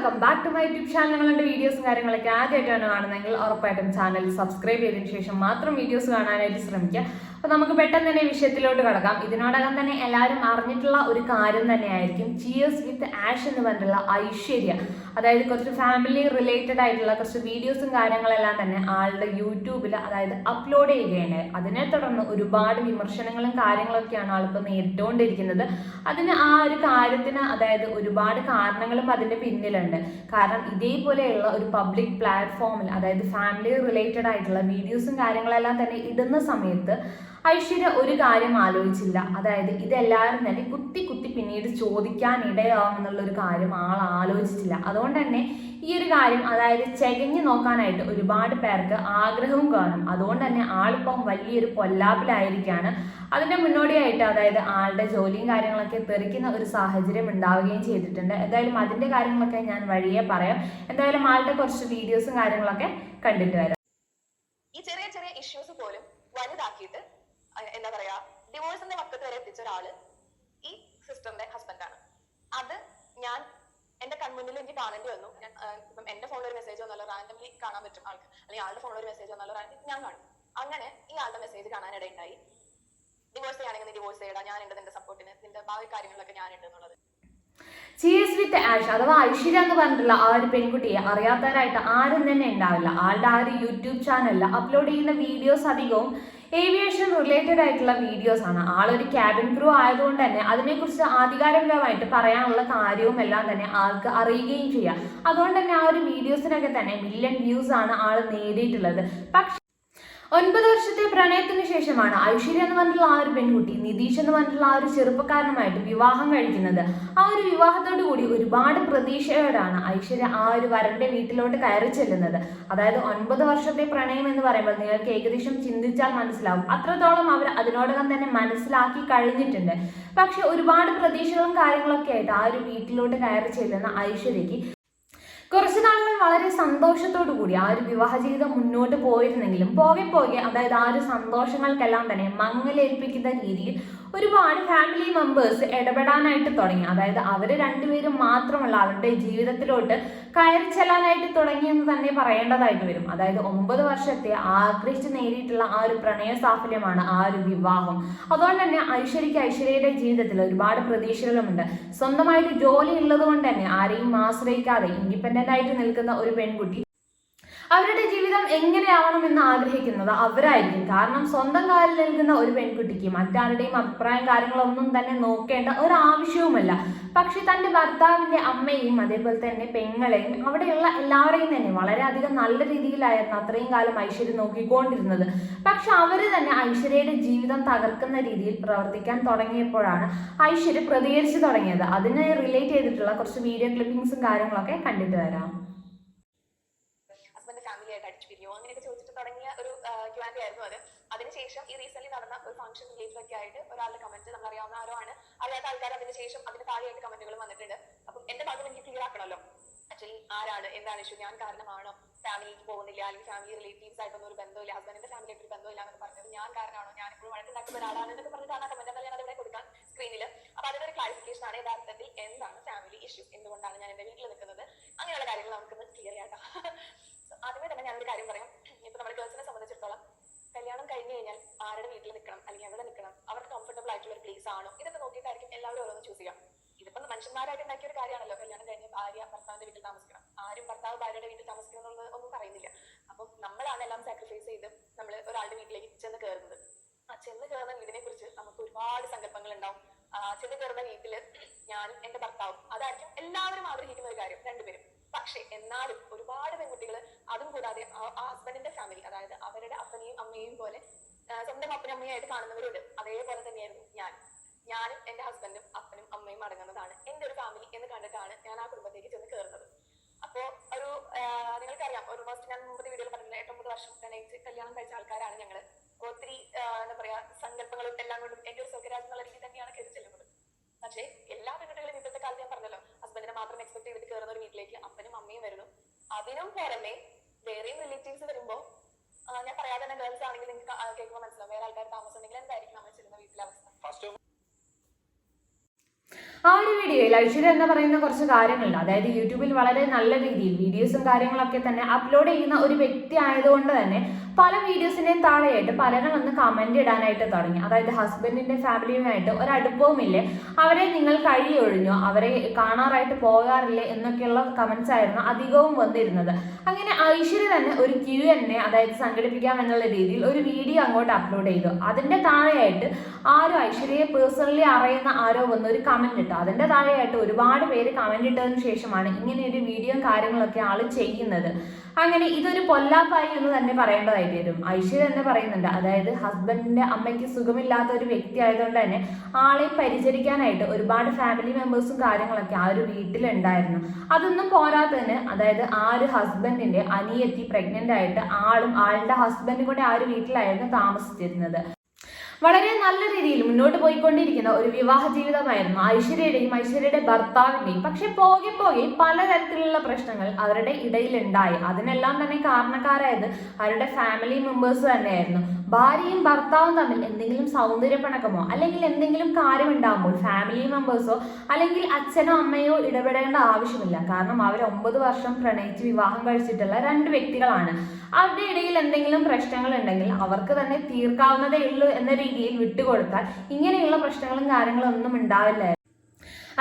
Welcome back to my YouTube channel ഞങ്ങളുടെ വീഡിയോസും കാര്യങ്ങളൊക്കെ ആദ്യമായിട്ടാണ് കാണുന്നതെങ്കിൽ ഉറപ്പായിട്ടും ചാനൽ സബ്സ്ക്രൈബ് ചെയ്തതിനു ശേഷം മാത്രം വീഡിയോസ് കാണാനായിട്ട് ശ്രമിക്കുക. അപ്പോൾ നമുക്ക് പെട്ടെന്ന് തന്നെ വിഷയത്തിലോട്ട് കടക്കാം. ഇതിനോടകം തന്നെ എല്ലാവരും അറിഞ്ഞിട്ടുള്ള ഒരു കാര്യം തന്നെയായിരിക്കും. ചിയേഴ്സ് വിത്ത് ആഷ് എന്ന് പറഞ്ഞിട്ടുള്ള ഐശ്വര്യ. അതായത് കുറച്ച് ഫാമിലി റിലേറ്റഡ് ആയിട്ടുള്ള കുറച്ച് വീഡിയോസും കാര്യങ്ങളെല്ലാം തന്നെ ആളുടെ യൂട്യൂബിൽ അതായത് അപ്ലോഡ് ചെയ്യുകയാണ്. അതിനെ തുടർന്ന് ഒരുപാട് വിമർശനങ്ങളും കാര്യങ്ങളൊക്കെയാണ് ആളിപ്പോൾ നേരിട്ടുകൊണ്ടിരിക്കുന്നത് അതിന് ആ ഒരു കാര്യത്തിന് അതായത് ഒരുപാട് കാരണങ്ങളും അതിന്റെ പിന്നിലുണ്ട്. കാരണം ഇതേപോലെയുള്ള ഒരു പബ്ലിക് പ്ലാറ്റ്ഫോമിൽ അതായത് ഫാമിലി റിലേറ്റഡ് ആയിട്ടുള്ള വീഡിയോസും കാര്യങ്ങളെല്ലാം തന്നെ ഇടുന്ന സമയത്ത് ഐശ്വര്യ ഒരു കാര്യം ആലോചിച്ചില്ല. അതായത് ഇതെല്ലാവരും തന്നെ കുത്തി കുത്തി പിന്നീട് ചോദിക്കാൻ ഇടയാവുമെന്നുള്ള ഒരു കാര്യം ആൾ ആലോചിച്ചില്ല. അതുകൊണ്ട് തന്നെ ഈ ഒരു കാര്യം അതായത് ചെകഞ്ഞു നോക്കാനായിട്ട് ഒരുപാട് പേർക്ക് ആഗ്രഹവും കാണും. അതുകൊണ്ട് തന്നെ ആളിപ്പം വലിയൊരു പൊല്ലാപ്പിലായിരിക്കാണ്. അതിന്റെ മുന്നോടിയായിട്ട് അതായത് ആളുടെ ജോലിയും കാര്യങ്ങളൊക്കെ തെറിക്കുന്ന ഒരു സാഹചര്യം ഉണ്ടാവുകയും ചെയ്തിട്ടുണ്ട്. എന്തായാലും അതിന്റെ കാര്യങ്ങളൊക്കെ ഞാൻ വഴിയെ പറയാം. എന്തായാലും ആളുടെ കുറച്ച് വീഡിയോസും കാര്യങ്ങളൊക്കെ കണ്ടിട്ട് വരാം. ഈ ചെറിയ ചെറിയ ഇഷ്യൂസ് പോലും വലുതാക്കിയിട്ട് എന്താ പറയാ ഡിവോഴ്സിന്റെ പക്കത്ത് വരെ എത്തിച്ച ഒരാൾ ഈ സിസ്റ്ററിന്റെ ആണ്. അത് ഞാൻ എന്റെ കൺമുന്നിൽ എനിക്ക് കാണേണ്ടി വന്നു. ഞാൻ ഇപ്പം എന്റെ ഫോണിൽ ഒരു മെസ്സേജ് വന്നല്ലോ റാൻഡംലി കാണാൻ പറ്റും ആൾക്ക്. അല്ലെങ്കിൽ ആളുടെ ഫോണിൽ ഒരു മെസ്സേജ് വന്നല്ലോ റാൻഡം ഞാൻ കാണും. അങ്ങനെ ഈ ആളുടെ മെസ്സേജ് കാണാനിടയുണ്ടായി ഡിവോഴ്സ് ചെയ്യണമെങ്കിൽ നീ ഡിവോഴ്സ് ചെയ്യടാ ഞാനുണ്ട് നിന്റെ സപ്പോർട്ടിന് നിന്റെ ഭാവി കാര്യങ്ങളിലൊക്കെ ഞാനുണ്ട് എന്നുള്ളത്. ചീസ് വിത്ത് ആഷ് അഥവാ ഐശ്വര്യ എന്ന് പറഞ്ഞിട്ടുള്ള ആ ഒരു പെൺകുട്ടിയെ അറിയാത്തവരായിട്ട് ആരും തന്നെ ഉണ്ടാവില്ല ആളുടെ ആ ഒരു യൂട്യൂബ് ചാനലിൽ അപ്ലോഡ് ചെയ്യുന്ന വീഡിയോസ് അധികവും ഏവിയേഷൻ റിലേറ്റഡ് ആയിട്ടുള്ള വീഡിയോസ് ആണ്. ആളൊരു ക്യാബിൻ ക്രൂ ആയതുകൊണ്ട് തന്നെ അതിനെക്കുറിച്ച് ആധികാരികമായിട്ട് പറയാനുള്ള കാര്യവും എല്ലാം തന്നെ ആൾക്ക് അറിയുകയും ചെയ്യാം. അതുകൊണ്ട് തന്നെ ആ ഒരു വീഡിയോസിനൊക്കെ തന്നെ മില്യൺ വ്യൂസ് ആണ് ആൾ നേടിയിട്ടുള്ളത്. പക്ഷേ ഒൻപത് വർഷത്തെ പ്രണയത്തിന് ശേഷമാണ് ഐശ്വര്യ എന്ന് പറഞ്ഞിട്ടുള്ള ആ ഒരു പെൺകുട്ടി നിതീഷ് എന്ന് പറഞ്ഞിട്ടുള്ള ആ ഒരു ചെറുപ്പക്കാരനുമായിട്ട് വിവാഹം കഴിക്കുന്നത്. ആ ഒരു വിവാഹത്തോടു കൂടി ഒരുപാട് പ്രതീക്ഷയോടാണ് ഐശ്വര്യ ആ ഒരു വരന്റെ വീട്ടിലോട്ട് കയറി ചെല്ലുന്നത്. അതായത് ഒൻപത് വർഷത്തെ പ്രണയം എന്ന് പറയുമ്പോൾ നിങ്ങൾക്ക് ഏകദേശം ചിന്തിച്ചാൽ മനസ്സിലാവും. അത്രത്തോളം അവർ അതിനോടകം തന്നെ മനസ്സിലാക്കി കഴിഞ്ഞിട്ടുണ്ട്. പക്ഷെ ഒരുപാട് പ്രതീക്ഷകളും കാര്യങ്ങളൊക്കെ ആയിട്ട് ആ ഒരു വീട്ടിലോട്ട് കയറി ചെല്ലുന്ന ഐശ്വര്യക്ക് കുറച്ച് നാളുകൾ വളരെ സന്തോഷത്തോടു കൂടി ആ ഒരു വിവാഹ ജീവിതം മുന്നോട്ട് പോയിരുന്നെങ്കിലും പോകെ പോകെ അതായത് ആ ഒരു സന്തോഷങ്ങൾക്കെല്ലാം തന്നെ മങ്ങലേൽപ്പിക്കുന്ന രീതിയിൽ ഒരുപാട് ഫാമിലി മെമ്പേഴ്സ് ഇടപെടാനായിട്ട് തുടങ്ങി. അതായത് അവർ രണ്ടുപേരും മാത്രമല്ല അവരുടെ ജീവിതത്തിലോട്ട് കയറി ചെല്ലാനായിട്ട് തുടങ്ങിയെന്ന് തന്നെ പറയേണ്ടതായിട്ട് വരും. അതായത് ഒമ്പത് വർഷത്തെ ആഗ്രഹിച്ച് നേടിയിട്ടുള്ള ആ ഒരു പ്രണയ സാഫല്യമാണ് ആ ഒരു വിവാഹം. അതുകൊണ്ട് തന്നെ ഐശ്വര്യക്ക് ഐശ്വര്യയുടെ ജീവിതത്തിൽ ഒരുപാട് പ്രതീക്ഷകളുമുണ്ട്. സ്വന്തമായിട്ട് ജോലി ഉള്ളത് കൊണ്ട് തന്നെ ആരെയും ആശ്രയിക്കാതെ ഇൻഡിപെൻഡന്റ് ആയിട്ട് നിൽക്കുന്ന ഒരു പെൺകുട്ടി അവരുടെ ജീവിതം എങ്ങനെയാവണമെന്ന് ആഗ്രഹിക്കുന്നത് അവരായിരിക്കും. കാരണം സ്വന്തം കാലിൽ നിൽക്കുന്ന ഒരു പെൺകുട്ടിക്ക് മറ്റാരുടെയും അഭിപ്രായം കാര്യങ്ങളൊന്നും തന്നെ നോക്കേണ്ട ഒരു ആവശ്യവുമല്ല പക്ഷെ തന്റെ ഭർത്താവിന്റെ അമ്മയും അതേപോലെ തന്നെ പെങ്ങളെയും അവിടെയുള്ള എല്ലാവരെയും തന്നെ വളരെയധികം നല്ല രീതിയിലായിരുന്നു അത്രയും കാലം ഐശ്വര്യം നോക്കിക്കൊണ്ടിരുന്നത്. പക്ഷെ അവർ തന്നെ ഐശ്വര്യയുടെ ജീവിതം തകർക്കുന്ന രീതിയിൽ പ്രവർത്തിക്കാൻ തുടങ്ങിയപ്പോഴാണ് ഐശ്വര്യ പ്രതികരിച്ചു തുടങ്ങിയത്. അതിനെ റിലേറ്റ് ചെയ്തിട്ടുള്ള കുറച്ച് വീഡിയോ ക്ലിപ്പിംഗ്സും കാര്യങ്ങളൊക്കെ കണ്ടിട്ട് വരാം. ക്യുവാൻഡി ആയിരുന്നു അത്. അതിനുശേഷം ഈ റീസെന്റ് നടന്ന ഒരു ഫംഗ്ഷൻ റിലേറ്റഡ് ആയിട്ട് ഒരാളുടെ കമന്റ് നമ്മൾ അറിയാവുന്ന ആരോ ആണ് അറിയാത്ത ആൾക്കാർ അതിന് ശേഷം അതിന് താഴെയായിട്ട് കമന്റുകൾ വന്നിട്ടുണ്ട്. അപ്പം എന്റെ ഭാഗം എനിക്ക് ക്ലിയർ ആക്കണമല്ലോ. ആക്ച്വലി ആരാണ്? എന്താണ് ഇഷ്യൂ ഞാൻ കാരണമാണോ? ഫാമിലിക്ക് പോകുന്നില്ല അല്ലെങ്കിൽ ഫാമിലി റിലേറ്റീവ്സ് ആയിട്ടൊന്നും ഒരു ബന്ധമില്ല ഹസ്ബൻഡിന്റെ ഫാമിലി ആയിട്ട് ഒരു ബന്ധമില്ല എന്നൊക്കെ പറഞ്ഞത് ഞാൻ കാരണമാണോ? ഞാൻ ഇപ്പോഴും വഴക്കുണ്ടാക്കുന്ന ഒരാളാണ് എന്നൊക്കെ പറഞ്ഞിട്ടാണ് ആ കമന്റ് ഞാൻ അതിവിടെ കൊടുക്കാൻ സ്ക്രീനിൽ അപ്പൊ അതിനൊരു ക്ലാരിഫിക്കേഷൻ ആണ് യഥാർത്ഥത്തിൽ എന്താണ് ഫാമിലി ഇഷ്യൂ എന്തുകൊണ്ടാണ് ഞാൻ എന്റെ വീട്ടിൽ നിൽക്കുന്നത്? അങ്ങനെയുള്ള കാര്യങ്ങൾ നമുക്കൊന്ന് ക്ലിയർ So, ആദ്യമേ തന്നെ ഞാനൊരു കാര്യം പറയാം. ഇപ്പൊ നമ്മുടെ ഗേൾസിനെ സംബന്ധിച്ചിടത്തോളം കല്യാണം കഴിഞ്ഞു കഴിഞ്ഞാൽ ആരുടെ വീട്ടിൽ നിൽക്കണം അല്ലെങ്കിൽ എവിടെ നിൽക്കണം അവർക്ക് കംഫർട്ടബിൾ ആയിട്ടുള്ള ഒരു പ്ലേസ് ആണോ? ഇതൊക്കെ നോക്കിയിട്ടായിരിക്കും എല്ലാവരും ഓരോന്ന് ചൂസ് ചെയ്യാം ഇതിപ്പോ മനുഷ്യന്മാരായിട്ട് ഉണ്ടാക്കിയ ഒരു കാര്യമാണല്ലോ കല്യാണം കഴിഞ്ഞ് ഭാര്യ ഭർത്താവിന്റെ വീട്ടിൽ താമസിക്കണം. ആരും ഭർത്താവ് ഭാര്യയുടെ വീട്ടിൽ താമസിക്കണം എന്നുള്ളത് ഒന്നും പറയുന്നില്ല. അപ്പം നമ്മളാണ് എല്ലാം സാക്രിഫൈസ് ചെയ്ത് നമ്മൾ ഒരാളുടെ വീട്ടിലേക്ക് ചെന്ന് കയറുന്നത് ആ ചെന്ന് കയറുന്ന വീടിനെ കുറിച്ച് നമുക്ക് ഒരുപാട് സങ്കല്പങ്ങൾ ഉണ്ടാവും. ചെന്ന് കയറുന്ന വീട്ടിൽ ഞാനും എന്റെ ഭർത്താവും അതായിരിക്കും എല്ലാവരും ആഗ്രഹിക്കുന്ന ഒരു കാര്യം രണ്ടുപേരും. പക്ഷെ എന്നാലും അതും കൂടാതെ ആ ഹസ്ബൻഡിന്റെ ഫാമിലി അതായത് അവരുടെ അപ്പനെയും അമ്മയെയും പോലെ സ്വന്തം അപ്പനും അമ്മയായിട്ട് കാണുന്നവരുണ്ട്. അതേപോലെ തന്നെയായിരുന്നു ഞാൻ. ഞാനും എന്റെ ഹസ്ബൻഡും അപ്പനും അമ്മയും അടങ്ങുന്നതാണ് എന്റെ ഒരു ഫാമിലി എന്ന് കണ്ടിട്ടാണ് ഞാൻ ആ കുടുംബത്തേക്ക് ചെന്ന് കയറുന്നത് അപ്പോ ഒരു നിങ്ങൾക്കറിയാം ഒരു ഫസ്റ്റ് ഞാൻ മുമ്പത്തെ വീഡിയോയിൽ പറഞ്ഞില്ല എട്ടൊമ്പത് വർഷം പ്രണയിച്ച് കല്യാണം കഴിച്ച ആൾക്കാരാണ് ഞങ്ങൾ. ഒത്തിരി എന്താ പറയാ സങ്കല്പങ്ങളും എല്ലാം കൊണ്ടും എന്റെ ഒരു സ്വകരാജ് എന്നുള്ള രീതി തന്നെയാണ് കയറി ചെല്ലുന്നത്. പക്ഷേ എല്ലാ പെൺകുട്ടികളും ഇന്നത്തെ കാലത്ത് ഞാൻ പറഞ്ഞല്ലോ ഹസ്ബൻഡിനെ മാത്രം എക്സ്പെക്ട് ചെയ്തിട്ട് കയറുന്ന ഒരു വീട്ടിലേക്ക് അപ്പനും അമ്മയും വരുന്നു. അതിനും പുറമെ വേറെയും റിലേറ്റീവ്സ് വരുമ്പോ ഞാൻ പറയാതെ തന്നെ ഗേൾസ് ആണെങ്കിൽ നിങ്ങൾക്ക് കേൾക്കുമ്പോൾ മനസ്സിലാവും. വേറെ ആൾക്കാർ താമസം ഉണ്ടെങ്കിൽ എന്തായിരിക്കും നമ്മൾ ചെല്ലുന്ന വീട്ടിലെ അവസ്ഥ? ആ ഒരു വീഡിയോയിൽ ഐശ്വര്യ എന്ന് പറയുന്ന കുറച്ച് കാര്യങ്ങളുണ്ട്. അതായത് യൂട്യൂബിൽ വളരെ നല്ല രീതിയിൽ വീഡിയോസും കാര്യങ്ങളൊക്കെ തന്നെ അപ്ലോഡ് ചെയ്യുന്ന ഒരു വ്യക്തി ആയതുകൊണ്ട് തന്നെ പല വീഡിയോസിന്റെയും താഴെയായിട്ട് പലരും വന്ന് കമന്റ് ഇടാനായിട്ട് തുടങ്ങി. അതായത് ഹസ്ബൻഡിന്റെ ഫാമിലിയുമായിട്ട് ഒരടുപ്പവുമില്ലേ. അവരെ നിങ്ങൾ കഴിയൊഴിഞ്ഞോ അവരെ കാണാറായിട്ട് പോകാറില്ലേ എന്നൊക്കെയുള്ള കമന്റ്സ് ആയിരുന്നു അധികവും വന്നിരുന്നത്. അങ്ങനെ ഐശ്വര്യ തന്നെ ഒരു ക്യൂ എന്നെ അതായത് സംഘടിപ്പിക്കാം എന്നുള്ള രീതിയിൽ ഒരു വീഡിയോ അങ്ങോട്ട് അപ്ലോഡ് ചെയ്തു. അതിന്റെ താഴെയായിട്ട് ആരോ ഐശ്വര്യയെ പേഴ്സണലി അറിയുന്ന ആരോ വന്ന് ഒരു കമന്റ് ഇട്ടു. അതിന്റെ താഴെയായിട്ട് ഒരുപാട് പേര് കമന്റ് ഇട്ടതിന് ശേഷമാണ് ഇങ്ങനെ ഒരു വീഡിയോ കാര്യങ്ങളൊക്കെ ആൾ ചെയ്യുന്നത്. അങ്ങനെ ഇതൊരു പൊല്ലാപ്പായി എന്ന് തന്നെ പറയേണ്ടതായിട്ട് വരും. ഐശ്വര്യ തന്നെ പറയുന്നുണ്ട്. അതായത് ഹസ്ബൻഡിന്റെ അമ്മയ്ക്ക് സുഖമില്ലാത്ത ഒരു വ്യക്തി ആയതുകൊണ്ട് തന്നെ ആളെ പരിചരിക്കാനായിട്ട് ഒരുപാട് ഫാമിലി മെമ്പേഴ്സും കാര്യങ്ങളൊക്കെ ആ ഒരു വീട്ടിലുണ്ടായിരുന്നു. അതൊന്നും പോരാത്തതിന് അതായത് ആ ഒരു ഹസ്ബൻഡിന്റെ അനിയത്തി പ്രഗ്നന്റ് ആയിട്ട് ആളും ആളുടെ ഹസ്ബൻഡും കൂടെ ആ ഒരു വീട്ടിലായിരുന്നു താമസിച്ചിരുന്നത്. വളരെ നല്ല രീതിയിൽ മുന്നോട്ട് പോയിക്കൊണ്ടിരിക്കുന്ന ഒരു വിവാഹ ജീവിതമായിരുന്നു ഐശ്വര്യയുടെയും ഐശ്വര്യയുടെ ഭർത്താവിന്റെയും. പക്ഷെ പോകെ പോകെ പലതരത്തിലുള്ള പ്രശ്നങ്ങൾ അവരുടെ ഇടയിൽ ഉണ്ടായി അതിനെല്ലാം തന്നെ കാരണക്കാരായത് അവരുടെ ഫാമിലി മെമ്പേഴ്സ് തന്നെയായിരുന്നു. ഭാര്യയും ഭർത്താവും തമ്മിൽ എന്തെങ്കിലും സൗന്ദര്യപ്പണക്കമോ അല്ലെങ്കിൽ എന്തെങ്കിലും കാര്യമുണ്ടാകുമ്പോൾ ഫാമിലി മെമ്പേഴ്സോ അല്ലെങ്കിൽ അച്ഛനോ അമ്മയോ ഇടപെടേണ്ട ആവശ്യമില്ല. കാരണം അവർ ഒമ്പത് വർഷം പ്രണയിച്ച് വിവാഹം കഴിച്ചിട്ടുള്ള രണ്ട് വ്യക്തികളാണ്. അവരുടെ ഇടയിൽ എന്തെങ്കിലും പ്രശ്നങ്ങൾ ഉണ്ടെങ്കിൽ അവർക്ക് തന്നെ തീർക്കാവുന്നതേ ഉള്ളൂ എന്ന രീതിയിൽ വിട്ടുകൊടുത്താൽ ഇങ്ങനെയുള്ള പ്രശ്നങ്ങളും കാര്യങ്ങളും ഒന്നും ഉണ്ടാവില്ല.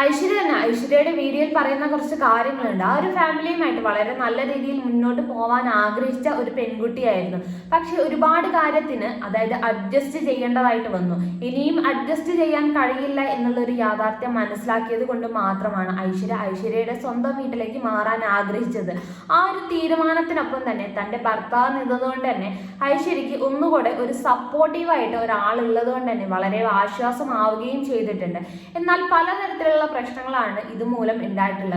ഐശ്വര്യ തന്നെ. ഐശ്വര്യയുടെ വീഡിയോയിൽ പറയുന്ന കുറച്ച് കാര്യങ്ങളുണ്ട്. ആ ഒരു ഫാമിലിയുമായിട്ട് വളരെ നല്ല രീതിയിൽ മുന്നോട്ട് പോകാൻ ആഗ്രഹിച്ച ഒരു പെൺകുട്ടിയായിരുന്നു. പക്ഷെ ഒരുപാട് കാര്യത്തിന് അതായത് അഡ്ജസ്റ്റ് ചെയ്യേണ്ടതായിട്ട് വന്നു. ഇനിയും അഡ്ജസ്റ്റ് ചെയ്യാൻ കഴിയില്ല എന്നുള്ള ഒരു യാഥാർത്ഥ്യം മനസ്സിലാക്കിയത് കൊണ്ട് മാത്രമാണ് ഐശ്വര്യ ഐശ്വര്യയുടെ സ്വന്തം വീട്ടിലേക്ക് മാറാൻ ആഗ്രഹിച്ചത്. ആ ഒരു തീരുമാനത്തിനൊപ്പം തന്നെ തന്റെ ഭർത്താവ് നിന്നതുകൊണ്ട് തന്നെ ഐശ്വര്യക്ക് ഒന്നുകൂടെ ഒരു സപ്പോർട്ടീവായിട്ട് ഒരാളുള്ളത് കൊണ്ട് തന്നെ വളരെ ആശ്വാസമാവുകയും ചെയ്തിട്ടുണ്ട്. എന്നാൽ പലതരത്തിലുള്ള പ്രശ്നങ്ങളാണ് ഇതുമൂലം ഉണ്ടായിട്ടുള്ളത്.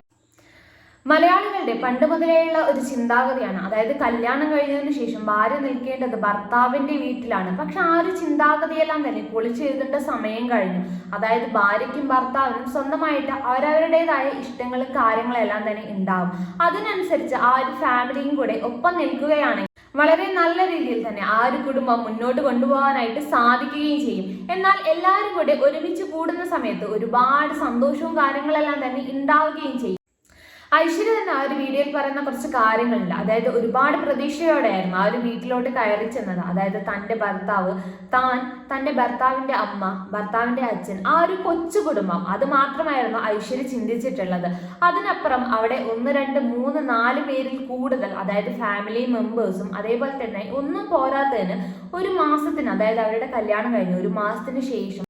മലയാളികളുടെ പണ്ട് മുതലേയുള്ള ഒരു ചിന്താഗതിയാണ്. അതായത് കല്യാണം കഴിഞ്ഞതിന് ശേഷം ഭാര്യ നിൽക്കേണ്ടത് ഭർത്താവിന്റെ വീട്ടിലാണ്. പക്ഷെ ആ ഒരു ചിന്താഗതിയെല്ലാം തന്നെ പൊളിച്ചെഴുതേണ്ട സമയം കഴിഞ്ഞു. അതായത് ഭാര്യയ്ക്കും ഭർത്താവിനും സ്വന്തമായിട്ട് അവരവരുടേതായ ഇഷ്ടങ്ങളും കാര്യങ്ങളെല്ലാം തന്നെ ഉണ്ടാവും. അതിനനുസരിച്ച് ആ ഒരു ഫാമിലിയും കൂടെ ഒപ്പം നിൽക്കുകയാണെങ്കിൽ വളരെ നല്ല രീതിയിൽ തന്നെ ആ ഒരു കുടുംബം മുന്നോട്ട് കൊണ്ടുപോകാനായിട്ട് സാധിക്കുകയും ചെയ്യും. എന്നാൽ എല്ലാവരും കൂടെ ഒരുമിച്ച് കൂടുന്ന സമയത്ത് ഒരുപാട് സന്തോഷവും കാര്യങ്ങളെല്ലാം തന്നെ ഉണ്ടാവുകയും ചെയ്യും. ഐശ്വര്യ തന്നെ ആ ഒരു വീഡിയോയിൽ പറയുന്ന കുറച്ച് കാര്യങ്ങളുണ്ട്. അതായത് ഒരുപാട് പ്രതീക്ഷയോടെയായിരുന്നു ആ ഒരു വീട്ടിലോട്ട് കയറി ചെന്നത്. അതായത് തന്റെ ഭർത്താവ് താൻ തന്റെ ഭർത്താവിന്റെ അമ്മ ഭർത്താവിന്റെ അച്ഛൻ ആ ഒരു കൊച്ചു കുടുംബം. അത് മാത്രമായിരുന്നു ഐശ്വര്യ ചിന്തിച്ചിട്ടുള്ളത്. അതിനപ്പുറം അവിടെ ഒന്ന് രണ്ട് മൂന്ന് നാല് പേരിൽ കൂടുതൽ അതായത് ഫാമിലി മെമ്പേഴ്സും അതേപോലെ തന്നെ ഒന്നും പോരാത്തതിന് ഒരു മാസത്തിന് അതായത് അവരുടെ കല്യാണം കഴിഞ്ഞു. ഒരു മാസത്തിന് ശേഷം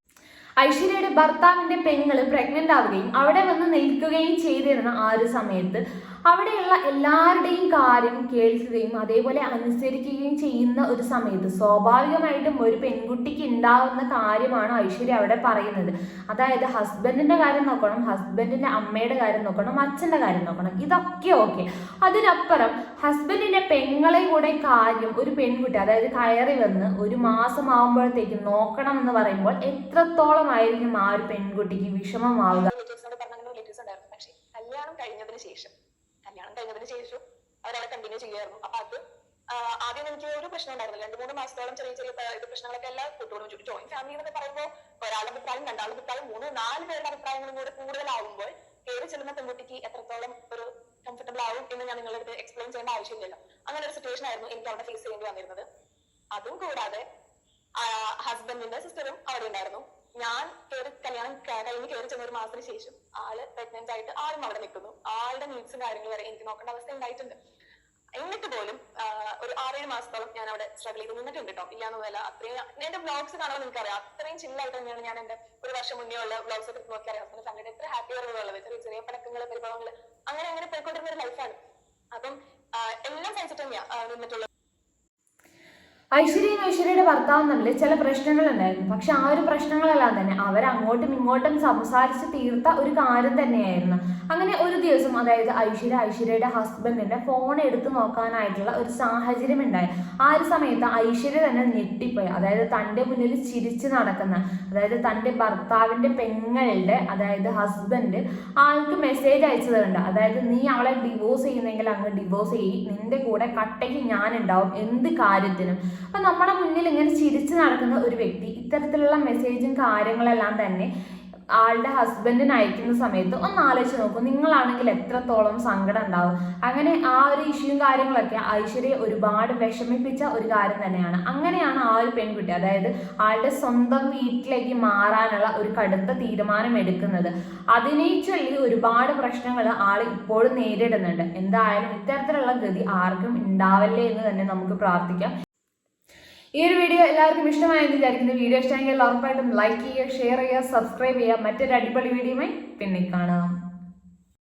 ഐശ്വര്യയുടെ ഭർത്താവിന്റെ പെങ്ങൾ പ്രഗ്നന്റ് ആവുകയും അവിടെ വന്ന് നിൽക്കുകയും ചെയ്തിരുന്ന ആ ഒരു സമയത്ത് അവിടെയുള്ള എല്ലാവരുടെയും കാര്യം കേൾക്കുകയും അതേപോലെ അനുസരിക്കുകയും ചെയ്യുന്ന ഒരു സമയത്ത് സ്വാഭാവികമായിട്ടും ഒരു പെൺകുട്ടിക്ക് ഉണ്ടാവുന്ന കാര്യമാണ് ഐശ്വര്യ അവിടെ പറയുന്നത്. അതായത് ഹസ്ബൻഡിന്റെ കാര്യം നോക്കണം ഹസ്ബൻഡിന്റെ അമ്മയുടെ കാര്യം നോക്കണം അച്ഛന്റെ കാര്യം നോക്കണം. ഇതൊക്കെ ഓക്കെ. അതിനപ്പുറം ഹസ്ബൻഡിന്റെ പെങ്ങളെ കൂടെ കാര്യം ഒരു പെൺകുട്ടി അതായത് കയറി വന്ന് ഒരു മാസം ആവുമ്പോഴത്തേക്ക് നോക്കണം എന്ന് പറയുമ്പോൾ എത്രത്തോളം ആയിരിക്കും ആ ഒരു പെൺകുട്ടിക്ക് വിഷമമാവുക കല്യാണം കഴിഞ്ഞതിന് ശേഷം കഴിഞ്ഞതിന് ശേഷം അവരവിടെ കണ്ടിന്യൂ ചെയ്യായിരുന്നു അപ്പൊ അത് ആദ്യം എനിക്ക് ഒരു പ്രശ്നം ഉണ്ടായിരുന്നില്ല. രണ്ട് മൂന്ന് മാസത്തോളം ചെറിയ ചെറിയ ഇത് പ്രശ്നങ്ങളൊക്കെ എല്ലാ കൂട്ടോടും ജോയിന്റ് ഫാമിലി എന്നൊക്കെ പറയുമ്പോൾ ഒരാളുടെ അഭിപ്രായം രണ്ടാളുടെ അഭിപ്രായം മൂന്ന് നാല് പേരുടെ അഭിപ്രായങ്ങളും കൂടെ കൂടുതലാവുമ്പോൾ കയറി ചെല്ലുന്ന പെൺകുട്ടിക്ക് എത്രത്തോളം ഒരു കംഫർട്ടബിൾ ആവും എന്ന് ഞാൻ നിങ്ങളുടെ എക്സ്പ്ലെയിൻ ചെയ്യേണ്ട ആവശ്യമില്ലല്ലോ. അങ്ങനെ ഒരു സിറ്റുവേഷൻ ആയിരുന്നു എനിക്ക് അവിടെ ഫേസ് ചെയ്യേണ്ടി വന്നിരുന്നത്. അതും കൂടാതെ ഹസ്ബൻഡിന്റെ സിസ്റ്ററും അവിടെ ഉണ്ടായിരുന്നു. ഞാൻ കയറി കല്യാണം കഴിഞ്ഞ് കയറി ചെന്ന ഒരു മാസത്തിന് ശേഷം ആൾ പ്രഗ്നന്റ് ആയിട്ട് ആളും അവിടെ നിൽക്കുന്നു. ആളുടെ നീഡ്സും കാര്യങ്ങളും വരെ എനിക്ക് നോക്കേണ്ട അവസ്ഥ ഉണ്ടായിട്ടുണ്ട്. എന്നിട്ട് പോലും ഒരു ആറേഴ് മാസത്തോളം ഞാൻ അവിടെ സ്ട്രഗിൾ ചെയ്ത് നിന്നിട്ടുണ്ട് കേട്ടോ ഇല്ലാന്നല്ല അത്രയും എന്റെ വ്ളോഗ്സ് കാണാൻ നിനക്കറിയാം. അത്രയും ചില്ലായിട്ട് തന്നെയാണ് ഞാൻ എന്റെ ഒരു വർഷം മുന്നേ ഉള്ള വ്ളോഗ്സ് ഒക്കെ നോക്കിയറിയാം. ഹസ്ബൻഡ് ഫാമിലിയുടെ എത്ര ഹാപ്പി ആയിരുന്നുള്ളത് ചെറിയ ചെറിയ പടക്കങ്ങൾ പരിഭവങ്ങൾ അങ്ങനെ അങ്ങനെ പോയിക്കൊണ്ടിരുന്ന ഒരു ലൈഫാണ് അപ്പം എല്ലാം സഹിച്ചിട്ട് തന്നെയാ നിന്നിട്ടുള്ളത്. ഐശ്വര്യയും ഐശ്വര്യയുടെ ഭർത്താവും തമ്മിൽ ചില പ്രശ്നങ്ങൾ ഉണ്ടായിരുന്നു. പക്ഷെ ആ ഒരു പ്രശ്നങ്ങളെല്ലാം തന്നെ അവർ അങ്ങോട്ടും ഇങ്ങോട്ടും സംസാരിച്ച് തീർത്ത ഒരു കാര്യം തന്നെയായിരുന്നു. അങ്ങനെ ഒരു ദിവസം അതായത് ഐശ്വര്യ ഐശ്വര്യയുടെ ഹസ്ബൻഡിന്റെ ഫോൺ എടുത്തു നോക്കാനായിട്ടുള്ള ഒരു സാഹചര്യം ഉണ്ടായി. ആ ഒരു സമയത്ത് ഐശ്വര്യ തന്നെ ഞെട്ടിപ്പോയി. അതായത് തന്റെ മുന്നിൽ ചിരിച്ചു നടക്കുന്ന അതായത് തന്റെ ഭർത്താവിന്റെ പെങ്ങളുടെ അതായത് ഹസ്ബൻഡ് ആൾക്ക് മെസ്സേജ് അയച്ചതുണ്ട്. അതായത് നീ അവളെ ഡിവോഴ്സ് ചെയ്യുന്നെങ്കിൽ അങ്ങ് ഡിവോഴ്സ് ചെയ്യും. നിന്റെ കൂടെ കട്ടയ്ക്ക് ഞാൻ ഉണ്ടാവും എന്ത് കാര്യത്തിനും? അപ്പൊ നമ്മുടെ മുന്നിൽ ഇങ്ങനെ ചിരിച്ചു നടക്കുന്ന ഒരു വ്യക്തി ഇത്തരത്തിലുള്ള മെസ്സേജും കാര്യങ്ങളെല്ലാം തന്നെ ആളുടെ ഹസ്ബൻഡിന് അയക്കുന്ന സമയത്ത് ഒന്ന് ആലോചിച്ച് നോക്കൂ. നിങ്ങളാണെങ്കിൽ എത്രത്തോളം സങ്കടം ഉണ്ടാവും? അങ്ങനെ ആ ഒരു ഇഷ്യൂ കാര്യങ്ങളൊക്കെ ഐശ്വര്യ ഒരുപാട് വിഷമിപ്പിച്ച ഒരു കാര്യം തന്നെയാണ്. അങ്ങനെയാണ് ആ ഒരു പെൺകുട്ടി അതായത് ആളുടെ സ്വന്തം വീട്ടിലേക്ക് മാറാനുള്ള ഒരു കടുത്ത തീരുമാനം എടുക്കുന്നത്. അതിനെ ഒരുപാട് പ്രശ്നങ്ങൾ ആൾ ഇപ്പോഴും നേരിടുന്നുണ്ട്. എന്തായാലും ഇത്തരത്തിലുള്ള ഗതി ആർക്കും ഉണ്ടാവല്ലേ എന്ന് തന്നെ നമുക്ക് പ്രാർത്ഥിക്കാം. ഈ ഒരു വീഡിയോ എല്ലാവർക്കും ഇഷ്ടമായെന്ന് വിചാരിക്കുന്നു. വീഡിയോ ഇഷ്ടമെങ്കിൽ ഉറപ്പായിട്ടും ലൈക്ക് ചെയ്യുക ഷെയർ ചെയ്യുക സബ്സ്ക്രൈബ് ചെയ്യുക. മറ്റൊരു അടിപൊളി വീഡിയോയുമായി പിന്നെ കാണാം.